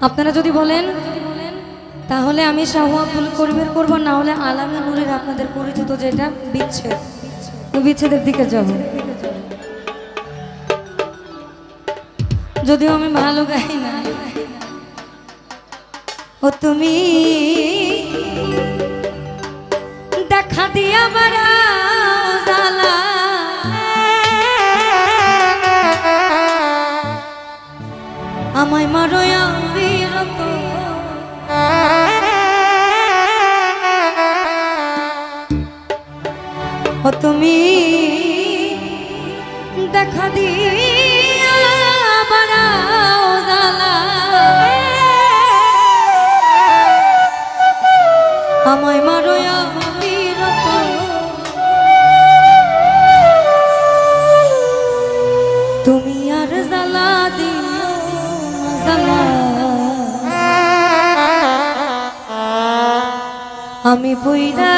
আপনারা যদি বলেন, তাহলে আমি শাহ আব্দুল করিমের করব, না হলে আলামী নুরের আপনাদের পরিচিত যেটা, বিচ্ছেদ। বিচ্ছেদের দিকে যাব। যদিও আমি ভালো গাই না। ও তুমি দেখা দিয়া জালা। আমায় মারয়া ও তুমি দেখা বাড়াও জ্বালা। আমায় বিরত তুমি আর জ্বালা দিও আমি বইরা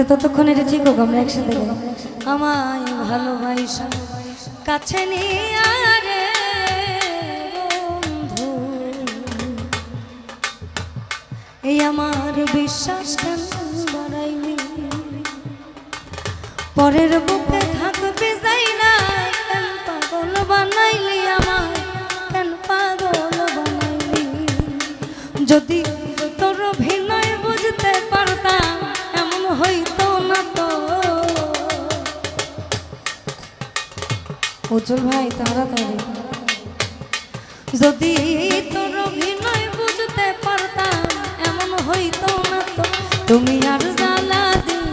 আচ্ছা ততক্ষণ এটা ঠিক হোক আমরা একসাথে আমায় ভালোবাসা, কাছে নিয়ে এই আমার বিশ্বাস কেন বাড়াইলি? পরের বুকে থাকবে যাই না, কেন পাগল বানাইলি আমার কেন পাগল বানাইলি? যদি তোর অভিনয় উজ্জ্বল ভাই, তাড়াতাড়ি। যদি তোর অভিনয় বুঝতে পারতাম, এমন হইতো না তো। তুমি আর জ্বালা দিও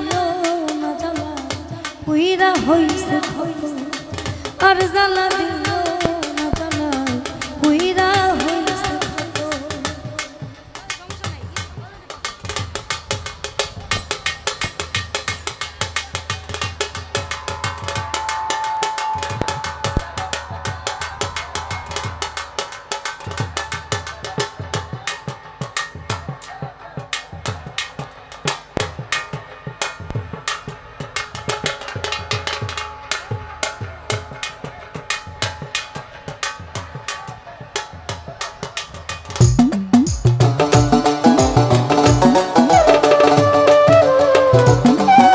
না, জ্বালা। কুইরা হইছে আর জ্বালা দিও Mm-hmm.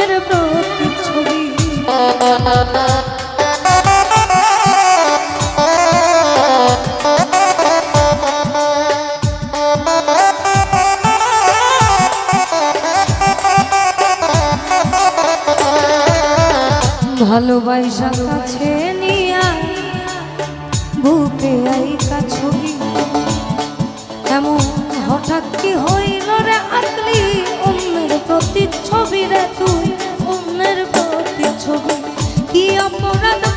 অন্যের প্রতিচ্ছবি ভালোবাসা কাছে নিয়া বুকে আইকা ছবি। এমন হঠাৎ কি হইল রে আকলি অন্যের প্রতিচ্ছবি রে তুই? অপরাধ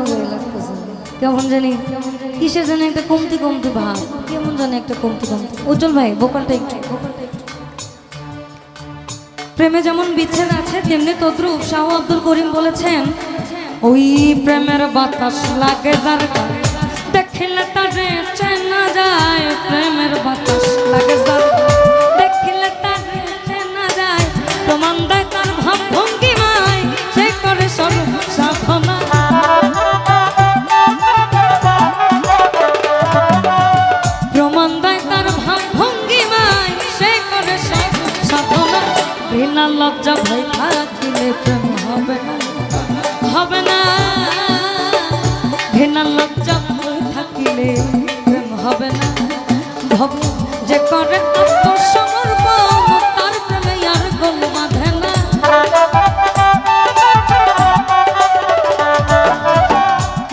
কেন জানি লাগতেছে কেমন জানি কিসের জানি একটা কমতি কমতি ভাব, কেমন জানি একটা কমতি কমতি। উজ্জ্বল ভাই ভোকালটা একটু। প্রেমে যেমন বিচ্ছেদ আছে, তেমনি তদ্রুপ শাহ আব্দুল করিম বলেছেন, ওই প্রেমের বাতাস লাগে যার দেখিলে তারে চেনা যায়, প্রেমের বাতাস লাগে বিনা লজ্জা ভয় থাকিলে প্রেম হবে না? হবে না। বিনা লজ্জা ভয় থাকিলে প্রেম হবে না? ভব, যে করে আত্মসমর্পণ, তার প্রেমে আর গোল বাঁধে না।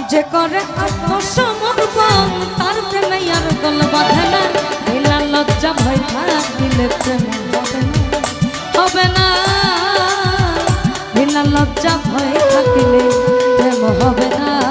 যে করে আত্মসমর্পণ লজ্জা ভয় থাকিলে প্রেম হবে না। ভিন্ন লজ্জা ভয় থাকিলে প্রেম হবে না।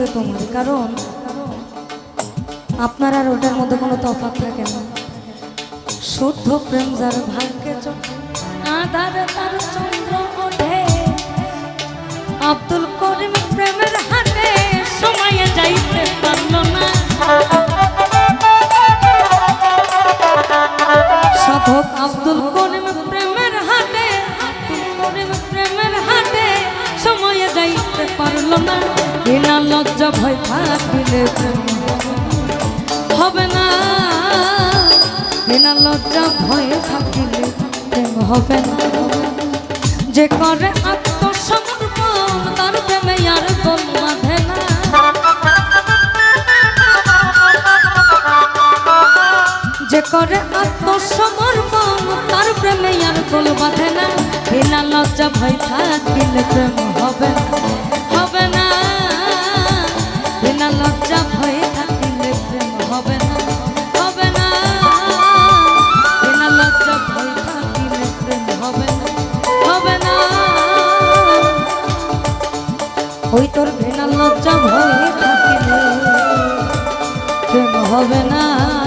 হয়েছে তোমার, কারণ আপনার আর ওটার মধ্যে কোনো তফাৎ থাকে না। শুদ্ধ প্রেম যার ভাগ্যে তার চন্দ্র আব্দুল করিম প্রেমের হাতে সময়ে যাইতে পারল না। সাধক আব্দুল করিম প্রেমের ভয় থাকিলে হবে না। বিনা লজ্জা ভয় থাকিলে প্রেম হবে না। যে করে আত্মসমর্পণ তার প্রেমে আর গোল বাঁধে না। যে করে আত্মসমর্পণ, তার প্রেমে আর গোল বাঁধে না। বিনা লজ্জা ভয় থাকিলে প্রেম হবে না। লজ্জা ভয় থাকিলে প্রেম হবে না হবে না। লজ্জা হবে না হবে না। ওই তোর লজ্জা হবে না।